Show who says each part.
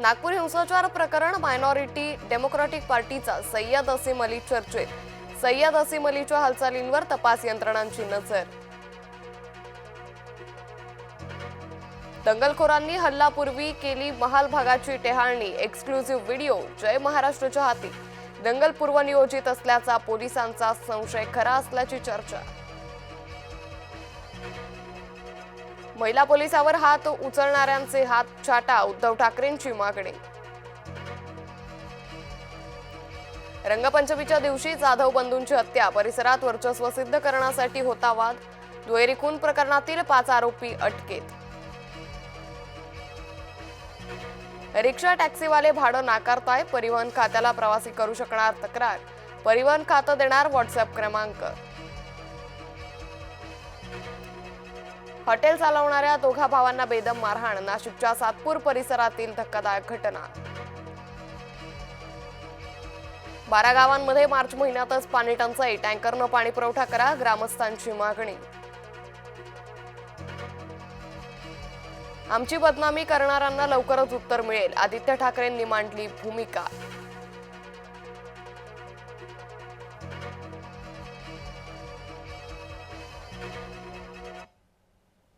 Speaker 1: नागपूर हिंसाचार प्रकरण minority democratic पार्टीचा सय्यद असीम अली चर्चेत. सय्यद असीम अलीच्या हालचालींवर तपास यंत्रणांची नजर. दंगलखोरांनी हल्लापूर्वी केली महाल भागाची टेहाळणी. एक्सक्लुझिव्ह व्हिडिओ जय महाराष्ट्रच्या हाती. दंगल पूर्वनियोजित असल्याचा पोलिसांचा संशय खरा असल्याची चर्चा. महिला पोलिसावर हात उचलणाऱ्यांचे हात छाटा उद्धव ठाकरेंची मागणी. रंगपंचमीच्या दिवशी जाधव बंधूंची हत्या परिसरात वर्चस्व सिद्ध करण्यासाठी होता वाद दुहेरी खून प्रकरणातील पाच आरोपी अटकेत. रिक्षा टॅक्सीवाले भाडं नाकारताय परिवहन खात्याला प्रवासी करू शकणार तक्रार परिवहन खातं देणार व्हॉट्सअप क्रमांक. हॉटेल चालवणाऱ्या दोघा भावांना बेदम मारहाण नाशिकच्या सातपूर परिसरातील धक्कादायक घटना. बारा गावांमध्ये मार्च महिन्यातच पाणी टंचाई. टँकरनं पाणी पुरवठा करा ग्रामस्थांची मागणी. आमची बदनामी करणाऱ्यांना लवकरच उत्तर मिळेल. आदित्य ठाकरेंनी मांडली भूमिका.